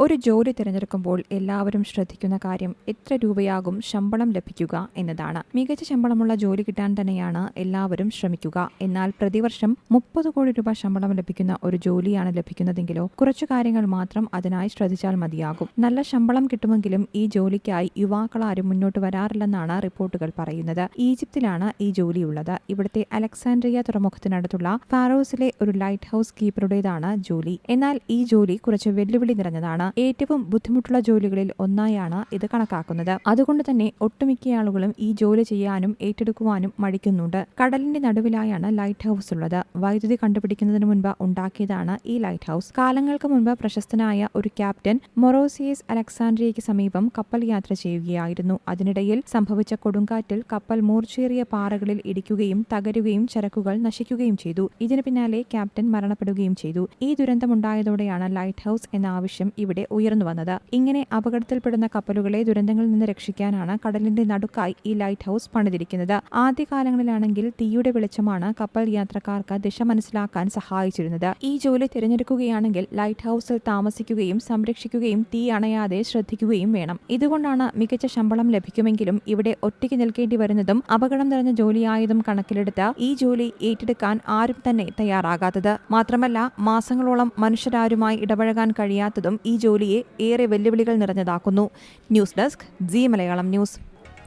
ഒരു ജോലി തിരഞ്ഞെടുക്കുമ്പോൾ എല്ലാവരും ശ്രദ്ധിക്കുന്ന കാര്യം എത്ര രൂപയാകും ശമ്പളം ലഭിക്കുക എന്നതാണ്. മികച്ച ശമ്പളമുള്ള ജോലി കിട്ടാൻ തന്നെയാണ് എല്ലാവരും ശ്രമിക്കുക. എന്നാൽ പ്രതിവർഷം മുപ്പത് കോടി രൂപ ശമ്പളം ലഭിക്കുന്ന ഒരു ജോലിയാണ് ലഭിക്കുന്നതെങ്കിലോ കുറച്ചു കാര്യങ്ങൾ മാത്രം അതിനായി ശ്രദ്ധിച്ചാൽ മതിയാകും. നല്ല ശമ്പളം കിട്ടുമെങ്കിലും ഈ ജോലിക്കായി യുവാക്കളാരും മുന്നോട്ട് വരാറില്ലെന്നാണ് റിപ്പോർട്ടുകൾ പറയുന്നത്. ഈജിപ്തിലാണ് ഈ ജോലിയുള്ളത്. ഇവിടുത്തെ അലക്സാൻഡ്രിയ തുറമുഖത്തിനടുത്തുള്ള ഫാറോസിലെ ഒരു ലൈറ്റ് ഹൌസ് കീപ്പറുടേതാണ് ജോലി. എന്നാൽ ഈ ജോലി കുറച്ച് വെല്ലുവിളി നിറഞ്ഞതാണ്. ഏറ്റവും ബുദ്ധിമുട്ടുള്ള ജോലികളിൽ ഒന്നായാണ് ഇത് കണക്കാക്കുന്നത്. അതുകൊണ്ട് തന്നെ ഒട്ടുമിക്ക ആളുകളും ഈ ജോലി ചെയ്യാനും ഏറ്റെടുക്കുവാനും മടിക്കുന്നുണ്ട്. കടലിന്റെ നടുവിലായാണ് ലൈറ്റ് ഹൗസ് ഉള്ളത്. വൈദ്യുതി കണ്ടുപിടിക്കുന്നതിന് മുൻപ് ഉണ്ടാക്കിയതാണ് ഈ ലൈറ്റ് ഹൗസ് കാലങ്ങൾക്ക് മുൻപ് പ്രശസ്തനായ ഒരു ക്യാപ്റ്റൻ മൊറോസിയസ് അലക്സാൻഡ്രിയയ്ക്ക് സമീപം കപ്പൽ യാത്ര ചെയ്യുകയായിരുന്നു. അതിനിടയിൽ സംഭവിച്ച കൊടുങ്കാറ്റിൽ കപ്പൽ മൂർച്ചേറിയ പാറകളിൽ ഇടിക്കുകയും തകരുകയും ചരക്കുകൾ നശിക്കുകയും ചെയ്തു. ഇതിനു പിന്നാലെ ക്യാപ്റ്റൻ മരണപ്പെടുകയും ചെയ്തു. ഈ ദുരന്തമുണ്ടായതോടെയാണ് ലൈറ്റ് ഹൗസ് എന്ന ആവശ്യം ഇവിടെ ഉയർന്നു വന്നത്. ഇങ്ങനെ അപകടത്തിൽപ്പെടുന്ന കപ്പലുകളെ ദുരന്തങ്ങളിൽ നിന്ന് രക്ഷിക്കാനാണ് കടലിന്റെ നടുക്കായി ഈ ലൈറ്റ് ഹൗസ് പണിതിരിക്കുന്നത്. ആദ്യകാലങ്ങളിലാണെങ്കിൽ തീയുടെ വെളിച്ചമാണ് കപ്പൽ യാത്രക്കാർക്ക് ദിശ മനസ്സിലാക്കാൻ സഹായിച്ചിരുന്നത്. ഈ ജോലി തിരഞ്ഞെടുക്കുകയാണെങ്കിൽ ലൈറ്റ് ഹൗസിൽ താമസിക്കുകയും സംരക്ഷിക്കുകയും തീ അണയാതെ ശ്രദ്ധിക്കുകയും വേണം. ഇതുകൊണ്ടാണ് മികച്ച ശമ്പളം ലഭിക്കുമെങ്കിലും ഇവിടെ ഒറ്റയ്ക്ക് നിൽക്കേണ്ടി വരുന്നതും അപകടം നിറഞ്ഞ ജോലിയായതും കണക്കിലെടുത്ത് ഈ ജോലി ഏറ്റെടുക്കാൻ ആരും തന്നെ തയ്യാറാകാത്തത്. മാത്രമല്ല മാസങ്ങളോളം മനുഷ്യരാരുമായി ഇടപഴകാൻ കഴിയാത്തതും ഈ ജോലിയെ ഏറെ വെല്ലുവിളികൾ നിറഞ്ഞതാക്കുന്നു. News desk Zee Malayalam news.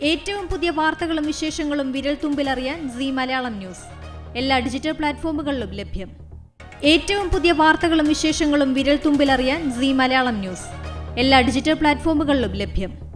ഏറ്റവും പുതിയ വാർത്തകളും വിശേഷങ്ങളും വിരൽ തുമ്പിലറിയാൻ സി മലയാളം ന്യൂസ്. എല്ലാ ഡിജിറ്റൽ പ്ലാറ്റ്ഫോമുകളിലും ലഭ്യം. ഏറ്റവും പുതിയ വാർത്തകളും വിശേഷങ്ങളും വിരൽ തുമ്പിലറിയാൻ സി മലയാളം ന്യൂസ്. എല്ലാ ഡിജിറ്റൽ പ്ലാറ്റ്ഫോമുകളിലും ലഭ്യം.